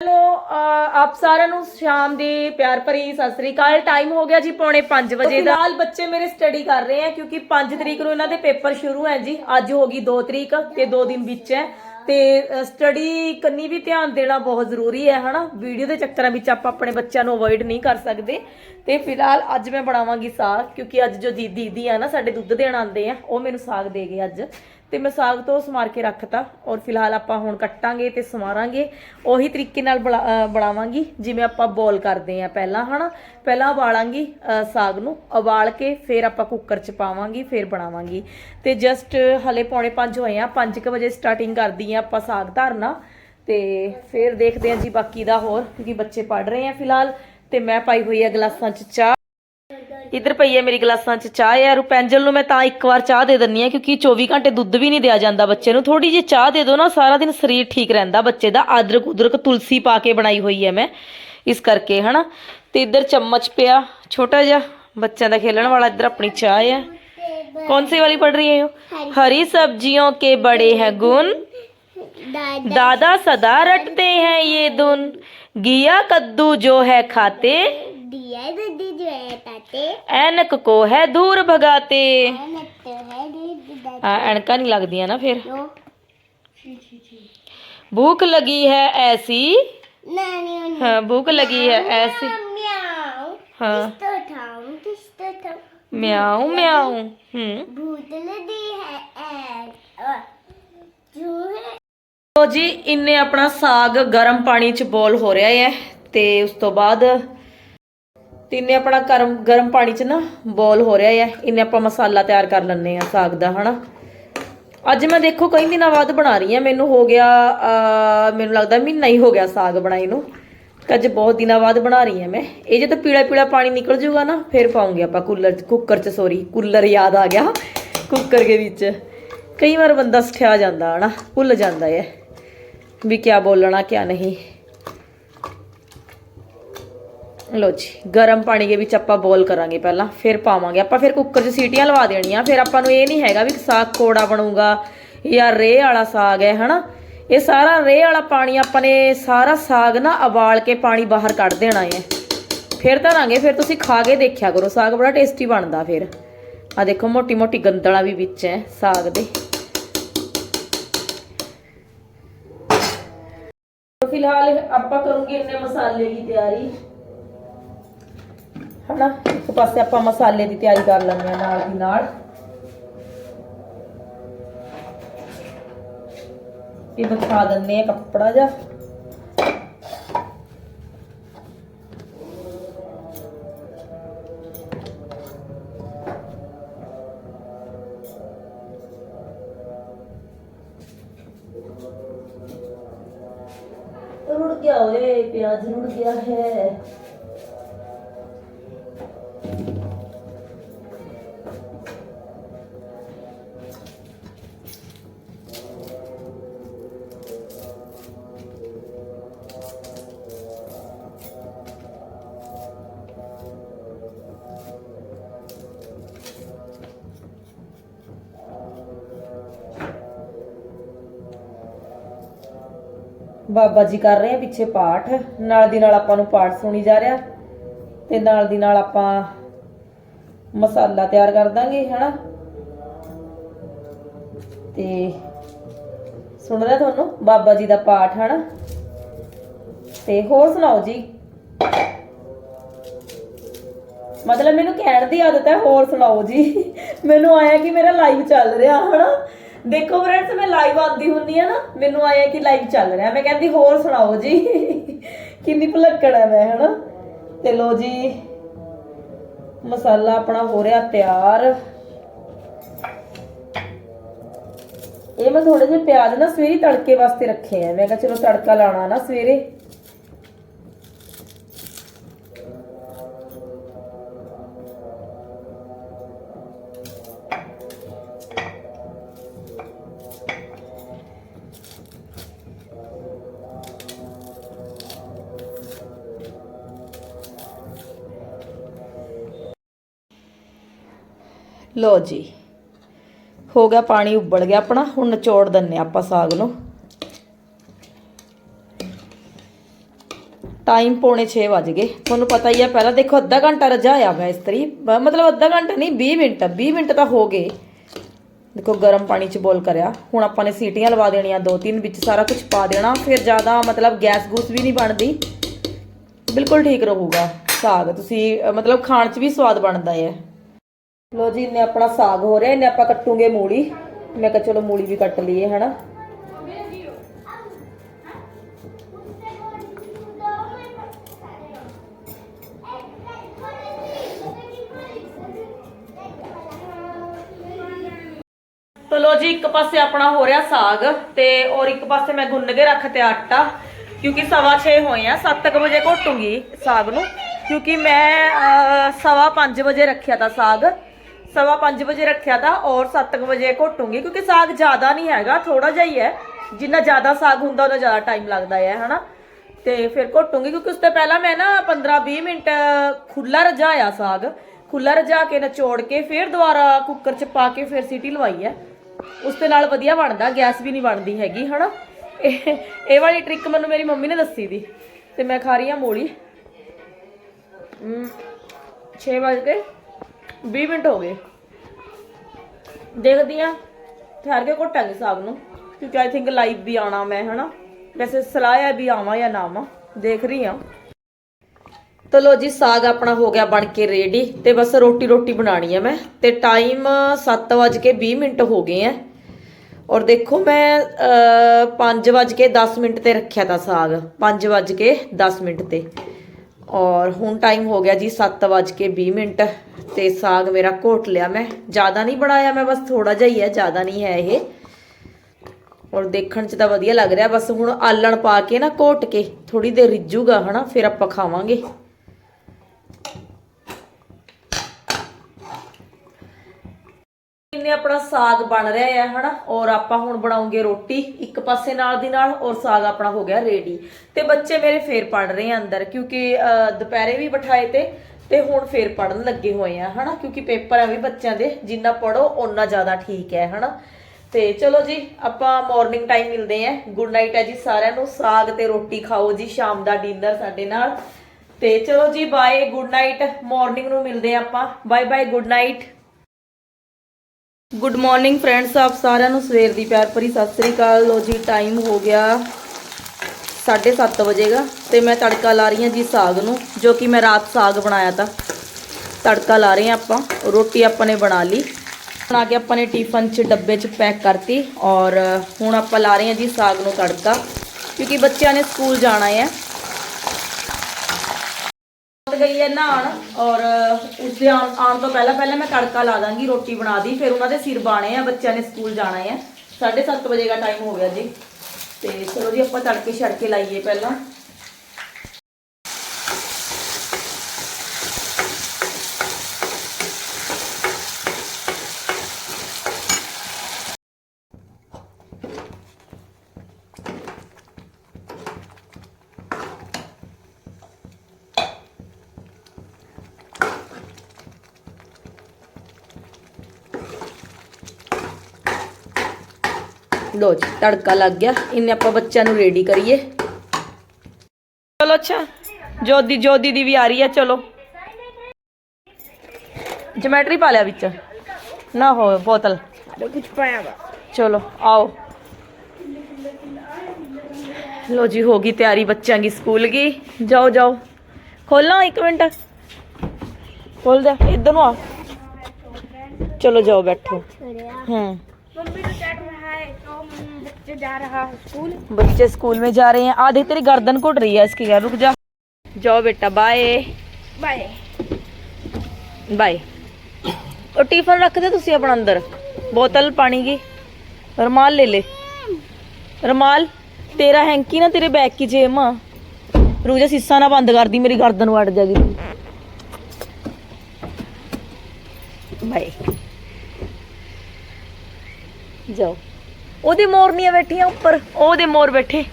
Hello ਅਹ ਆਪ ਸਾਰਿਆਂ ਨੂੰ ਸ਼ਾਮ ਦੀ ਪਿਆਰ ਭਰੀ ਸਤਿ ਸ੍ਰੀ ਅਕਾਲ। ਟਾਈਮ ਹੋ ਗਿਆ ਜੀ ਪੌਣੇ 5 ਵਜੇ ਦਾ। ਫਿਲਹਾਲ ਬੱਚੇ ਮੇਰੇ ਸਟੱਡੀ ਕਰ ਰਹੇ ਆ ਕਿਉਂਕਿ 5 ਤਰੀਕ ਨੂੰ ਇਹਨਾਂ ਦੇ ਪੇਪਰ ਸ਼ੁਰੂ ਹੈ ਜੀ। ਅੱਜ ਹੋ ਗਈ 2 ਤਰੀਕ ਤੇ 2 ਦਿਨ ਵਿੱਚ ਹੈ। ਤੇ ਸਟੱਡੀ ਕੰਨੀ ਵੀ ਧਿਆਨ ਦੇਣਾ ਬਹੁਤ ਜ਼ਰੂਰੀ ਹੈ ਹਨਾ? ਵੀਡੀਓ ਦੇ ਚੱਕਰਾਂ ਵਿੱਚ ਆਪਾਂ ਆਪਣੇ ਬੱਚਿਆਂ ਨੂੰ ਅਵੋਇਡ ਨਹੀਂ ਕਰ ਸਕਦੇ। ਤੇ ਫਿਲਹਾਲ ਅੱਜ ਮੈਂ ਬਣਾਵਾਂਗੀ ਸਾਗ ਕਿਉਂਕਿ ਅੱਜ ਜੋ ਦੀ ਦੀਦੀ ਆ ਨਾ ਸਾਡੇ ਦੁੱਧ ਦੇਣ ਆਉਂਦੇ ਆ ਉਹ ਮੈਨੂੰ ਸਾਗ ਦੇ ਗਏ ਅੱਜ। ਤੇ ਮੈਂ ਸਾਗ ਤੋਂ ਸਮਾਰ ਕੇ ਰੱਖਤਾ ਔਰ ਫਿਲਹਾਲ ਆਪਾਂ ਹੁਣ ਕੱਟਾਂਗੇ ਤੇ ਸਮਾਰਾਂਗੇ। ਉਹੀ ਤਰੀਕੇ ਨਾਲ ਬਣਾ- ਬਣਾਵਾਂਗੀ, ਜਿਵੇਂ ਆਪਾਂ ਬੋਲ ਕਰਦੇ ਆ ਪਹਿਲਾਂ, ਹਨਾ? ਪਹਿਲਾਂ ਉਬਾਲਾਂਗੀ ਸਾਗ ਨੂੰ, ਉਬਾਲ ਕੇ ਫਿਰ ਆਪਾਂ ਕੁੱਕਰ 'ਚ ਪਾਵਾਂਗੀ, ਫਿਰ ਬਣਾਵਾਂਗੀ। ਤੇ ਜਸਟ ਹਲੇ ਪੌਣੇ 5 ਹੋਏ ਆ 5 ਵਜੇ ਸਟਾਰਟਿੰਗ ਕਰਦੀ ਆ ਆਪਾਂ ਸਾਗ ਧਰਨਾ। ਤੇ ਫਿਰ ਦੇਖਦੇ ਆ ਜੀ ਬਾਕੀ ਦਾ ਹੋਰ, ਕਿਉਂਕਿ ਬੱਚੇ ਪੜ ਰਹੇ ਆ ਫਿਲਹਾਲ। ਤੇ ਮੈਂ ਪਾਈ ਹੋਈ ਆ ਗਲਾਸਾਂ 'ਚ ਚਾਹ। ਇੱਧਰ ਪਈ ਹੈ ਮੇਰੀ ਗਲਾਸਾਂ 'ਚ ਚਾਹ ਯਾਰ ਰੁਪੈਂਜਲ ਨੂੰ ਮੈਂ ਤਾਂ ਇੱਕ ਵਾਰ ਚਾਹ ਦੇ ਦਿੰਨੀ ਆ ਕਿਉਂਕਿ 24 ਘੰਟੇ ਦੁੱਧ ਵੀ ਨਹੀਂ ਦਿਆ ਜਾਂਦਾ ਬੱਚੇ ਨੂੰ ਥੋੜੀ ਜਿਹੀ ਚਾਹ ਦੇ ਦਿਓ ਨਾ ਸਾਰਾ ਦਿਨ ਸਰੀਰ ਠੀਕ ਰਹਿੰਦਾ ਬੱਚੇ ਦਾ ਅਦਰਕ ਉਦਰਕ ਤੁਲਸੀ ਪਾ ਕੇ ਬਣਾਈ ਹੋਈ ਹੈ ਮੈਂ ਇਸ ਕਰਕੇ ਹਨਾ ਤੇ ਇੱਧਰ ਚਮਚ ਪਿਆ ਛੋਟਾ ਜਿਹਾ ਬੱਚਿਆਂ ਦਾ ਖੇਲਣ ਵਾਲਾ ਇੱਧਰ ਆਪਣੀ ਚਾਹ ਹੈ कौन सी वाली पढ़ रही है हो हरी सब्जियों के बड़े हैं गुण दादा सदा रटते हैं ये धुन घिया कद्दू जो है खाते दिया दीदी जो है ताते ਐਨਕ ਕੋ ਹੈ ਦੂਰ ਭਗਾਤੇ लगते है दीदी ਹਾਂ ਐਨਕਾਂ ਨਹੀਂ ਲੱਗਦੀਆਂ ਨਾ ਫਿਰ दो ਭੂਖ ਲਗੀ ਹੈ ਐਸੀ नानी ਹਾਂ ਭੂਖ ਲਗੀ ਹੈ ਐਸੀ म्याऊ ਹਾਂ तो थाम किस तो थाम ਮਿਆਉ ਮਿਆਉ ਹੂੰ भूतल दी है ऐ जो है ਲੋ ਜੀ ਇੰਨੇ ਆਪਣਾ ਸਾਗ ਗਰਮ ਪਾਣੀ ਚ ਬੋਲ ਹੋ ਰਿਹਾ ਹੈ ਤੇ ਉਸ ਤੋਂ ਬਾਅਦ ਤਿੰਨੇ ਆਪਣਾ ਗਰਮ ਗਰਮ ਪਾਣੀ ਚ ਨਾ ਬੋਲ ਹੋ ਰਿਹਾ ਹੈ ਇੰਨੇ ਆਪਾਂ ਮਸਾਲਾ ਤਿਆਰ ਕਰ ਲੈਣੇ ਆ ਸਾਗ ਦਾ, ਹਨਾ? ਅੱਜ ਮੈਂ ਦੇਖੋ ਕਈ ਦਿਨਾਂ ਬਾਅਦ ਬਣਾ ਰਹੀ ਆ। ਮੈਨੂੰ ਹੋ ਗਿਆ ਮੈਨੂੰ ਲੱਗਦਾ ਮਹੀਨਾ ਹੀ ਹੋ ਗਿਆ ਸਾਗ ਬਣਾਈ ਨੂੰ। ਤੇ ਅੱਜ ਬਹੁਤ ਦਿਨਾਂ ਬਾਅਦ ਬਣਾ ਰਹੀ ਆ ਮੈਂ। ਇਹ ਜੇ ਤਾਂ ਪੀਲਾ ਪੀਲਾ ਪਾਣੀ ਨਿਕਲ ਜਾਊਗਾ ਨਾ, ਫਿਰ ਪਾਉਂਗੇ ਆਪਾਂ ਕੂਲਰ ਚ, ਕੁੱਕਰ ਚ ਸੋਰੀ ਕੂਲਰ ਯਾਦ ਆ ਗਿਆ। ਕੁੱਕਰ ਦੇ ਵਿੱਚ। ਕਈ ਵਾਰ ਬੰਦਾ ਸਠਿਆ ਜਾਂਦਾ, ਹਨਾ? ਭੁੱਲ ਜਾਂਦਾ ਹੈ ਵੀ ਕਿਆ ਬੋਲਣਾ, ਕਿਆ ਨਹੀਂ। ਲੋ ਜੀ, ਗਰਮ ਪਾਣੀ ਦੇ ਵਿੱਚ ਆਪਾਂ ਬੋਇਲ ਕਰਾਂਗੇ ਪਹਿਲਾਂ, ਫਿਰ ਪਾਵਾਂਗੇ। ਆਪਾਂ ਫਿਰ ਕੁੱਕਰ 'ਚ ਸੀਟੀਆਂ ਲਵਾ ਦੇਣੀਆਂ, ਫਿਰ ਆਪਾਂ ਨੂੰ ਇਹ ਨਹੀਂ ਹੈਗਾ ਵੀ ਸਾਗ ਕੋੜਾ ਬਣੂਗਾ ਜਾਂ ਰੇਹ ਵਾਲਾ ਸਾਗ ਹੈ, ਹਨਾ? ਇਹ ਸਾਰਾ ਰੇਹ ਵਾਲਾ ਪਾਣੀ ਆਪਾਂ ਨੇ ਸਾਰਾ ਸਾਗ ਨਾ ਉਬਾਲ ਕੇ ਪਾਣੀ ਬਾਹਰ ਕੱਢ ਦੇਣਾ ਹੈ। ਫਿਰ ਧਰਾਂਗੇ, ਫਿਰ ਤੁਸੀਂ ਖਾ ਕੇ ਦੇਖਿਆ ਕਰੋ, ਸਾਗ ਬੜਾ ਟੇਸਟੀ ਬਣਦਾ ਫਿਰ। ਆ ਦੇਖੋ ਮੋਟੀ ਮੋਟੀ ਗੰਦਲਾਂ ਵੀ ਵਿੱਚ ਹੈ ਸਾਗ ਦੇ। ਫਿਲਹਾਲ ਆਪਾਂ ਕਰੂੰਗੇ ਇੰਨੇ ਮਸਾਲੇ ਦੀ ਤਿਆਰੀ। ਹਨਾ? ਇੱਕ ਪਾਸੇ ਆਪਾਂ ਮਸਾਲੇ ਦੀ ਤਿਆਰੀ ਕਰ ਲੈਂਦੇ ਆ ਨਾਲ ਦੀ ਨਾਲ। ਇਹ ਦਿਖਾ ਦਿੰਨੇ ਆ ਕੱਪੜਾ ਜਿਹਾ। ਬਾਬਾ ਜੀ ਕਰ ਰਹੇ ਆ ਪਿੱਛੇ ਪਾਠ। ਨਾਲ ਦੀ ਨਾਲ ਆਪਾਂ ਨੂੰ ਪਾਠ ਸੁਣੀ ਜਾ ਰਿਹਾ। ਤੇ ਨਾਲ ਦੀ ਨਾਲ ਆਪਾਂ ਮਸਾਲਾ ਤਿਆਰ ਕਰ ਦਾਂਗੇ, ਹਨਾ? ਤੇ ਸੁਣ ਰਿਹਾ ਤੁਹਾਨੂੰ? ਬਾਬਾ ਜੀ ਦਾ ਪਾਠ, ਹਨਾ? ਤੇ ਹੋਰ ਸੁਣਾਓ ਜੀ? ਮਤਲਬ ਮੈਨੂੰ ਕਹਿਣ ਦੀ ਆਦਤ ਹੈ, ਹੋਰ ਸੁਣਾਓ ਜੀ। ਮੈਨੂੰ ਆਇਆ ਕਿ ਮੇਰਾ ਲਾਈਵ ਚੱਲ ਰਿਹਾ, ਹਨਾ? ਦੇਖੋ ਫਰੈਂਡਸ ਮੈਂ ਲਾਈਵ ਆਉਂਦੀ ਹੁੰਨੀ ਆ ਨਾ, ਮੈਨੂੰ ਆਇਆ ਕਿ ਲਾਈਵ ਚੱਲ ਰਿਹਾ। ਮੈਂ ਕਹਿੰਦੀ, ਹੋਰ ਸੁਣਾਓ ਜੀ। ਕਿੰਨੀ ਭੁਲੱਕੜ ਹੈ ਮੈਂ, ਹਨਾ? ਤੇ ਲੋ ਜੀ, ਮਸਾਲਾ ਆਪਣਾ ਹੋ ਰਿਹਾ ਤਿਆਰ। ਇਹ ਮੈਂ ਥੋੜੇ ਜਿਹੇ ਪਿਆਜ਼ ਨਾ ਸਵੇਰੇ ਤੜਕੇ ਵਾਸਤੇ ਰੱਖੇ ਆ। ਮੈਂ ਕਿਹਾ ਚਲੋ ਤੜਕਾ ਲਾਣਾ ਨਾ ਸਵੇਰੇ। ਲੋ ਜੀ, ਹੋ ਗਿਆ ਪਾਣੀ ਉਬਲ ਗਿਆ ਆਪਣਾ, ਹੁਣ ਨਿਚੋੜ ਦਿੰਨੇ ਆਪਾਂ ਸਾਗ ਨੂੰ। ਟਾਈਮ ਪੌਣੇ 6 ਵਜ ਗਏ, ਤੁਹਾਨੂੰ ਪਤਾ ਹੀ ਹੈ ਪਹਿਲਾਂ ਦੇਖੋ ਅੱਧਾ ਘੰਟਾ ਰਜਾਇਆ ਮੈਂ ਇਸਤਰੀ ਮਤਲਬ ਅੱਧਾ ਘੰਟਾ ਨਹੀਂ 20 ਮਿੰਟ 20 ਮਿੰਟ ਤਾਂ ਹੋ ਗਏ। ਦੇਖੋ ਗਰਮ ਪਾਣੀ ਚ ਬੋਲ ਕਰਿਆ, ਹੁਣ ਆਪਾਂ ਨੇ ਸੀਟੀਆਂ ਲਵਾ ਦੇਣੀਆਂ, ਦੋ ਤਿੰਨ ਵਿੱਚ ਸਾਰਾ ਕੁਝ ਪਾ ਦੇਣਾ, ਫਿਰ ਜ਼ਿਆਦਾ ਮਤਲਬ ਗੈਸ ਗੂਸ ਵੀ ਨਹੀਂ ਬਣਦੀ। ਬਿਲਕੁਲ ਠੀਕ ਰਹੂਗਾ ਸਾਗ, ਤੁਸੀਂ ਮਤਲਬ ਖਾਣ ਚ ਵੀ ਸਵਾਦ ਬਣਦਾ ਹੈ। ਲੋ ਜੀ ਇਹਨੇ ਆਪਣਾ ਸਾਗ ਹੋ ਰਿਹਾ ਇਹਨੇ ਆਪਾਂ ਕੱਟੂਗੇ ਮੂਲੀ। ਮੈਂ ਕਿਹਾ ਚਲੋ ਮੂਲੀ ਵੀ ਕੱਟ ਲਈਏ ਹਨਾ? ਤੋ ਲੋ ਜੀ ਇੱਕ ਪਾਸੇ ਆਪਣਾ ਹੋ ਰਿਹਾ ਸਾਗ ਤੇ ਔਰ ਇੱਕ ਪਾਸੇ ਮੈਂ ਗੁੰਨ ਕੇ ਰੱਖ ਰੱਖਤੇ ਆਟਾ ਕਿਉਂਕਿ ਸਵਾ 6 ਹੋਏ ਆ 7 ਵਜੇ ਘੋਟੂਗੀ ਸਾਗ ਨੂੰ ਕਿਉਂਕਿ ਮੈਂ ਅਹ, ਸਵਾ 5 ਵਜੇ ਰੱਖਿਆ ਤਾਂ ਸਾਗ। ਸਵਾ 5 ਵਜੇ ਰੱਖਿਆ ਤਾਂ ਔਰ 7 ਵਜੇ ਘੋਟੂਗੀ, ਕਿਉਂਕਿ ਸਾਗ ਜ਼ਿਆਦਾ ਨਹੀਂ ਹੈਗਾ ਥੋੜਾ ਜਿਹਾ ਹੀ ਹੈ। ਜਿੰਨਾ ਜ਼ਿਆਦਾ ਸਾਗ ਹੁੰਦਾ ਉਹਦਾ ਜ਼ਿਆਦਾ ਟਾਈਮ ਲੱਗਦਾ ਹੈ, ਹਨਾ? ਤੇ ਫਿਰ ਘੋਟੂਗੀ, ਕਿਉਂਕਿ ਉਸ ਤੋਂ ਪਹਿਲਾਂ ਮੈਂ ਨਾ 15 20 ਮਿੰਟ ਖੁੱਲਾ ਰਝਾਇਆ ਸਾਗ। ਖੁੱਲਾ ਰਝਾ ਕੇ ਨਚੋੜ ਕੇ ਫਿਰ ਦੁਬਾਰਾ ਕੁੱਕਰ 'ਚ ਪਾ ਕੇ ਫਿਰ ਸੀਟੀ ਲਵਾਈ ਹੈ। ਉਸ ਦੇ ਨਾਲ ਵਧੀਆ ਬਣਦਾ, ਗੈਸ ਵੀ ਨਹੀਂ ਬਣਦੀ ਹੈਗੀ, ਹਨਾ? ਇਹ ਇਹ ਵਾਲੀ ਟ੍ਰਿਕ ਮੈਨੂੰ ਮੇਰੀ ਮੰਮੀ ਨੇ ਦੱਸੀ ਦੀ। ਤੇ ਮੈਂ ਖਾ ਰਹੀ ਹਾਂ ਮੂਲੀ। 6 ਵਜ ਕੇ 20 ਮਿੰਟ ਹੋ ਗਏ। ਦੇਖਦੀ ਆ, ਠਹਿਰ ਕੇ ਘੋਟਾਂਗੇ ਸਾਗ ਨੂੰ, ਕਿਉਂਕਿ ਆਈ ਥਿੰਕ ਲਾਈਵ ਵੀ ਆਉਣਾ ਮੈਂ, ਹਨਾ। ਵੈਸੇ ਸਲਾਹ ਹੈ ਵੀ ਆਵਾਂ ਜਾਂ ਨਾ ਆਵਾਂ, ਦੇਖ ਰਹੀ ਹਾਂ ਤਾਂ ਲੋ ਜੀ, ਸਾਗ ਆਪਣਾ ਹੋ ਗਿਆ ਬਣ ਕੇ ਰੈਡੀ ਤੇ ਬਸ ਰੋਟੀ ਰੋਟੀ ਬਣਾਣੀ ਹੈ ਮੈਂ। ਤੇ ਟਾਈਮ 7:20 ਮਿੰਟ ਹੋ ਗਏ ਆ ਔਰ ਦੇਖੋ ਮੈਂ 5:10 ਮਿੰਟ ਤੇ ਰੱਖਿਆ ਤਾਂ ਸਾਗ 5:10 ਮਿੰਟ ਤੇ। ਔਰ ਹੁਣ ਟਾਈਮ ਹੋ ਗਿਆ ਜੀ 7:20 ਮਿੰਟ ਤੇ ਸਾਗ ਮੇਰਾ ਘੋਟ ਲਿਆ ਮੈਂ। ਜ਼ਿਆਦਾ ਨਹੀਂ ਬਣਾਇਆ ਮੈਂ, ਬਸ ਥੋੜਾ ਜਿਹਾ ਹੀ ਹੈ, ਜ਼ਿਆਦਾ ਨਹੀਂ ਹੈ ਇਹ। ਔਰ ਦੇਖਣ 'ਚ ਤਾਂ ਵਧੀਆ ਲੱਗ ਰਿਹਾ, ਬਸ ਹੁਣ ਆਲਣ ਪਾ ਕੇ ਨਾ ਘੋਟ ਕੇ ਥੋੜੀ ਦੇਰ ਰਿੱਝੂਗਾ ਹਨਾ, ਫਿਰ ਆਪਾਂ ਖਾਵਾਂਗੇ। ਇੰਨੇ ਆਪਣਾ ਸਾਗ ਬਣ ਰਿਹਾ ਹੈ ਹਨਾ? ਔਰ ਆਪਾਂ ਹੁਣ ਬਣਾਉਂਗੇ ਰੋਟੀ ਇੱਕ ਪਾਸੇ ਨਾਲ ਦੀ ਨਾਲ ਔਰ ਸਾਗ ਆਪਣਾ ਹੋ ਗਿਆ ਰੈਡੀ ਤੇ ਬੱਚੇ ਮੇਰੇ ਫੇਰ ਪੜ ਰਹੇ ਆ ਅੰਦਰ ਕਿਉਂਕਿ ਅਹ, ਦੁਪਹਿਰੇ ਵੀ ਬਿਠਾਏ ਤੇ ਤੇ ਹੁਣ ਫੇਰ ਪੜਨ ਲੱਗੇ ਹੋਏ ਆ ਹਨਾ? ਕਿਉਂਕਿ ਪੇਪਰ ਆ ਵੀ ਬੱਚਿਆਂ ਦੇ ਜਿੰਨਾ ਪੜੋ ਓਨਾ ਜ਼ਿਆਦਾ ਠੀਕ ਹੈ ਹਨਾ? ਤੇ ਚਲੋ ਜੀ ਆਪਾਂ ਮਾਰਨਿੰਗ ਟਾਈਮ ਮਿਲਦੇ ਆ। ਗੁੱਡ ਨਾਈਟ ਹੈ ਜੀ ਸਾਰਿਆਂ ਨੂੰ। ਸਾਗ ਤੇ ਰੋਟੀ ਖਾਓ ਜੀ ਸ਼ਾਮ ਦਾ ਡਿਨਰ ਸਾਡੇ ਨਾਲ। ਤੇ ਚਲੋ ਜੀ ਬਾਏ ਗੁੱਡ ਨਾਈਟ ਮਾਰਨਿੰਗ ਨੂੰ ਮਿਲਦੇ ਆ ਆਪਾਂ। Bye bye good night good morning friends ਆਪ ਸਾਰਿਆਂ ਨੂੰ ਸਵੇਰ ਦੀ ਪਿਆਰ ਭਰੀ ਸਤਿ ਸ੍ਰੀ ਅਕਾਲ। ਲੋ ਜੀ ਟਾਈਮ ਹੋ ਗਿਆ 7:30 ਵਜੇਗਾ ਤੇ ਮੈਂ ਤੜਕਾ ਲਾ ਰਹੀ ਹਾਂ ਜੀ ਸਾਗ ਨੂੰ, ਜੋ ਕਿ ਮੈਂ ਰਾਤ ਸਾਗ ਬਣਾਇਆ ਤਾਂ। ਤੜਕਾ ਲਾ ਰਹੇ ਹਾਂ ਆਪਾਂ, ਰੋਟੀ ਆਪਾਂ ਨੇ ਬਣਾ ਲਈ। ਬਣਾ ਕੇ ਆਪਾਂ ਨੇ ਟਿਫਨ 'ਚ ਡੱਬੇ 'ਚ ਪੈਕ ਕਰਤੀ ਔਰ ਹੁਣ ਆਪਾਂ ਲਾ ਰਹੇ ਹਾਂ ਜੀ ਸਾਗ ਨੂੰ ਤੜਕਾ, ਕਿਉਂਕਿ ਬੱਚਿਆਂ ਨੇ ਸਕੂਲ ਜਾਣਾ ਹੈ। ਗਈ ਹੈ ਨਹਾਣ ਔਰ ਉਸਦੇ ਆਉਣ ਆਉਣ ਤੋਂ ਪਹਿਲਾਂ ਪਹਿਲਾਂ ਮੈਂ ਤੜਕਾ ਲਾ ਦਾਂਗੀ, ਰੋਟੀ ਬਣਾ ਦੀ, ਫਿਰ ਉਹਨਾਂ ਦੇ ਸਿਰ ਬਾਣੇ ਆ, ਬੱਚਿਆਂ ਨੇ ਸਕੂਲ ਜਾਣਾ ਹੈ। 7:30 ਵਜੇ ਦਾ ਟਾਈਮ ਹੋ ਗਿਆ ਜੀ। ਤੇ ਚਲੋ ਜੀ, ਆਪਾਂ ਤੜਕੇ ਛੜਕੇ ਲਾਈਏ ਪਹਿਲਾਂ। ਲੋ ਜੀ ਤੜਕਾ ਲੱਗ ਗਿਆ। ਇਹਨੇ ਆਪਾਂ ਬੱਚਿਆਂ ਨੂੰ ਰੈਡੀ ਕਰੀਏ। ਚਲੋ ਅੱਛਾ ਜੋਦੀ ਜੋਦੀ ਦੀ ਵੀ ਆ ਰਹੀ ਹੈ ਚਲੋ। ਜਮੈਟਰੀ ਪਾ ਲਿਆ ਵਿੱਚ। ਨਾ ਹੋ ਬੋਤਲ। ਕੁਝ ਪਾਇਆ ਵਾ। ਚਲੋ ਆਓ। ਲੋ ਜੀ ਹੋ ਗਈ ਤਿਆਰੀ ਬੱਚਿਆਂ ਦੀ ਸਕੂਲ ਦੀ। ਜਾਓ ਜਾਓ। ਖੋਲਾਂ ਇੱਕ ਮਿੰਟ। ਖੋਲ ਦੇ ਇਧਰ ਨੂੰ ਆ। ਚਲੋ ਜਾਓ ਬੈਠੋ। ਹਾਂ। बच्चे जा रहा है स्कूल बच्चे स्कूल में जा रहे हैं आ देख तेरी गर्दन घुट रही है इसकी यार रुक जा जाओ बेटा बाय बाय ਬਾਏ ਉਹ ਟਿਫਨ ਰੱਖਦੇ ਤੁਸੀਂ ਆਪਣਾ ਅੰਦਰ ਬੋਤਲ ਪਾਣੀ ਦੀ ਰਮਾਲ ਲੈ ਲੈ ਰਮਾਲ ਤੇਰਾ ਹੈਂਕੀ ਨਾ ਤੇਰੇ ਬੈਗ ਕੀ ਜੇਮ ਆ ਰੂਜਾ ਸੀਸਾ ਨਾ ਬੰਦ ਕਰਦੀ ਮੇਰੀ ਗਰਦਨ ਵੜ ਜਾਗੀ ਬਾਏ ਜਾਓ ਉਹਦੀ ਮੋਰਨੀਆਂ ਬੈਠੀਆਂ ਉੱਪਰ ਉਹਦੇ ਮੋਰ ਬੈਠੇ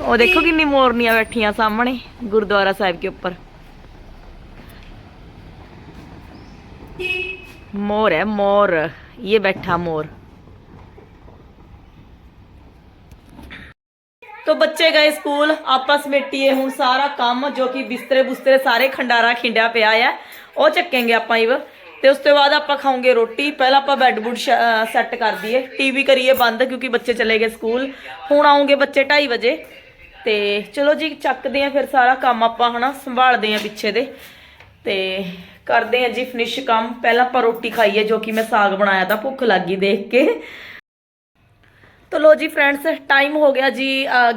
ਉਹ ਦੇਖੋ ਕਿੰਨੀ ਮੋਰਨੀਆਂ ਬੈਠੀਆਂ ਸਾਹਮਣੇ ਗੁਰਦੁਆਰਾ ਸਾਹਿਬ ਕੇ ਉੱਪਰ मोर है मोर ये बैठा मोर ਤੋ ਬੱਚੇ ਗਏ ਸਕੂਲ ਆਪਾਂ ਸਮੇਟੀਏ ਹੁਣ ਸਾਰਾ ਕੰਮ ਜੋ ਕਿ ਬਿਸਤਰੇ ਬੁਸਤਰੇ ਸਾਰੇ ਖੰਡਾਰਾ ਖਿੰਡਿਆ ਪਿਆ ਆ ਉਹ ਚੱਕਾਂਗੇ ਆਪਾਂ ਇਵ ਤੇ ਉਸ ਤੋਂ ਬਾਅਦ ਆਪਾਂ ਖਾਵਾਂਗੇ ਰੋਟੀ ਪਹਿਲਾਂ ਆਪਾਂ ਬੈੱਡ ਬੁੱਡ ਸੈੱਟ ਕਰ ਦਈਏ ਟੀਵੀ ਕਰੀਏ ਬੰਦ ਕਿਉਂਕਿ ਬੱਚੇ ਚਲੇ ਗਏ ਸਕੂਲ ਹੁਣ ਆਉਂਗੇ ਬੱਚੇ 2:30 ਵਜੇ ਤੇ ਚਲੋ ਜੀ ਚੱਕਦੇ ਆ ਫਿਰ ਸਾਰਾ ਕੰਮ ਆਪਾਂ ਹਨਾ ਸੰਭਾਲਦੇ ਆ ਪਿੱਛੇ ਦੇ ਤੇ ਕਰਦੇ ਆ ਜੀ ਫਿਨਿਸ਼ ਕੰਮ ਪਹਿਲਾਂ ਆਪਾਂ ਰੋਟੀ ਖਾਈਏ ਜੋ ਕਿ ਮੈਂ ਸਾਗ ਬਣਾਇਆ ਤਾਂ ਭੁੱਖ ਲੱਗ ਗਈ ਦੇਖ ਕੇ तो लो जी फ्रेंड्स टाइम हो गया जी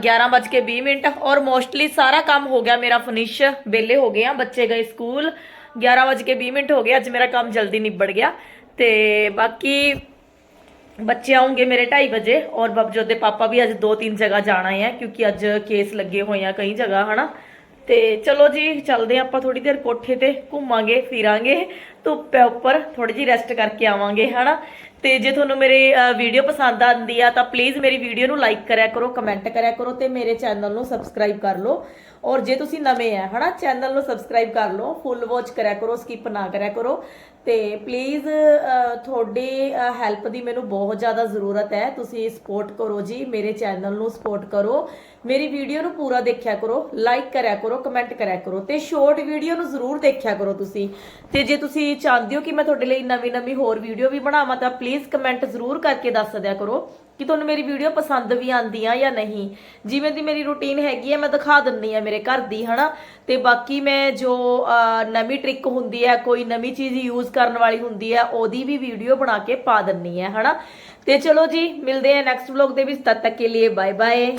ग्यारह बज के बीस मिनट और मोस्टली सारा काम हो गया मेरा फिनिश वेले हो गए हैं बच्चे गए स्कूल 11:20 ਮਿੰਟ ਹੋ ਗਏ, ਅੱਜ ਮੇਰਾ ਕੰਮ ਜਲਦੀ ਨਿਬੜ ਗਿਆ ਤੇ ਬਾਕੀ ਬੱਚੇ ਆਉਂਗੇ ਮੇਰੇ 2:30 ਵਜੇ ਔਰ ਬਬਜੋਤ ਦੇ ਪਾਪਾ ਵੀ ਅੱਜ ਦੋ ਤਿੰਨ ਜਗ੍ਹਾ ਜਾਣਾ ਹੈ ਕਿਉਂਕਿ ਅੱਜ ਕੇਸ ਲੱਗੇ ਹੋਏ ਆ ਕਈ ਜਗ੍ਹਾ, ਹਨਾ? ਤੇ ਚਲੋ ਜੀ, ਚੱਲਦੇ ਆਪਾਂ ਥੋੜੀ ਦੇਰ ਕੋਠੇ ਤੇ ਘੁੰਮਾਂਗੇ, ਫਿਰਾਂਗੇ, ਧੁੱਪ ਉੱਪਰ ਥੋੜੀ ਜੀ ਰੈਸਟ ਕਰਕੇ ਆਵਾਂਗੇ, ਹਨਾ? ਤੇ ਜੇ ਤੁਹਾਨੂੰ ਮੇਰੇ ਵੀਡੀਓ ਪਸੰਦ ਆਉਂਦੀ ਆ, ਤਾਂ ਪਲੀਜ਼ ਮੇਰੀ ਵੀਡੀਓ ਨੂੰ ਲਾਈਕ ਕਰਿਆ ਕਰੋ ਕਮੈਂਟ ਕਰਿਆ ਕਰੋ ਤੇ ਮੇਰੇ ਚੈਨਲ ਨੂੰ ਸਬਸਕ੍ਰਾਈਬ ਕਰ ਲਓ। ਔਰ ਜੇ ਤੁਸੀਂ ਨਵੇਂ ਆ, ਹਨਾ ਚੈਨਲ ਨੂੰ ਸਬਸਕ੍ਰਾਈਬ ਕਰ ਲਓ ਫੁੱਲ ਵਾਚ ਕਰਿਆ ਕਰੋ ਸਕਿਪ ਨਾ ਕਰਿਆ ਕਰੋ। ਤੇ ਪਲੀਜ਼ ਤੁਹਾਡੀ ਹੈਲਪ ਦੀ ਮੈਨੂੰ ਬਹੁਤ ਜ਼ਿਆਦਾ ਜ਼ਰੂਰਤ ਹੈ। ਤੁਸੀਂ ਸਪੋਰਟ ਕਰੋ ਜੀ, ਮੇਰੇ ਚੈਨਲ ਨੂੰ ਸਪੋਰਟ ਕਰੋ। ਮੇਰੀ ਵੀਡੀਓ ਨੂੰ ਪੂਰਾ ਦੇਖਿਆ ਕਰੋ ਲਾਈਕ ਕਰਿਆ ਕਰੋ ਕਮੈਂਟ ਕਰਿਆ ਕਰੋ ਤੇ ਸ਼ਾਰਟ ਵੀਡੀਓ ਨੂੰ ਜ਼ਰੂਰ ਦੇਖਿਆ ਕਰੋ ਤੁਸੀਂ। ਤੇ ਜੇ ਤੁਸੀਂ ਚਾਹੁੰਦੇ ਹੋ ਕਿ ਮੈਂ ਤੁਹਾਡੇ ਲਈ ਨਵੀਂ ਨਵੀਂ ਹੋਰ ਵੀਡੀਓ ਵੀ ਬਣਾਵਾਂ, ਤਾਂ ਪਲੀਜ਼ ਕਮੈਂਟ ਜ਼ਰੂਰ ਕਰਕੇ ਦੱਸ ਦਿਆ ਕਰੋ ਕਿ ਤੁਹਾਨੂੰ ਮੇਰੀ ਵੀਡੀਓ ਪਸੰਦ ਵੀ ਆਉਂਦੀ ਆ ਜਾਂ ਨਹੀਂ। ਜਿਵੇਂ ਦੀ ਮੇਰੀ ਰੁਟੀਨ ਹੈਗੀ ਹੈ, ਮੈਂ ਦਿਖਾ ਦਿੰਨੀ ਆ ਮੇਰੇ ਘਰ ਦੀ, ਹਨਾ? ਤੇ ਬਾਕੀ ਮੈਂ ਜੋ ਨਵੀਂ ਟ੍ਰਿਕ ਹੁੰਦੀ ਹੈ, ਕੋਈ ਨਵੀਂ ਚੀਜ਼ ਯੂਜ਼ ਕਰਨ ਵਾਲੀ ਹੁੰਦੀ ਹੈ, ਉਹਦੀ ਵੀ ਵੀਡੀਓ ਬਣਾ ਕੇ ਪਾ ਦਿੰਨੀ ਆ ਹਨਾ? ਤੇ ਚਲੋ ਜੀ, ਮਿਲਦੇ ਆ ਨੈਕਸਟ ਵਲੌਗ ਦੇ ਵਿੱਚ, ਤਦ ਤੱਕ ਕੇ ਲਈ ਬਾਏ ਬਾਏ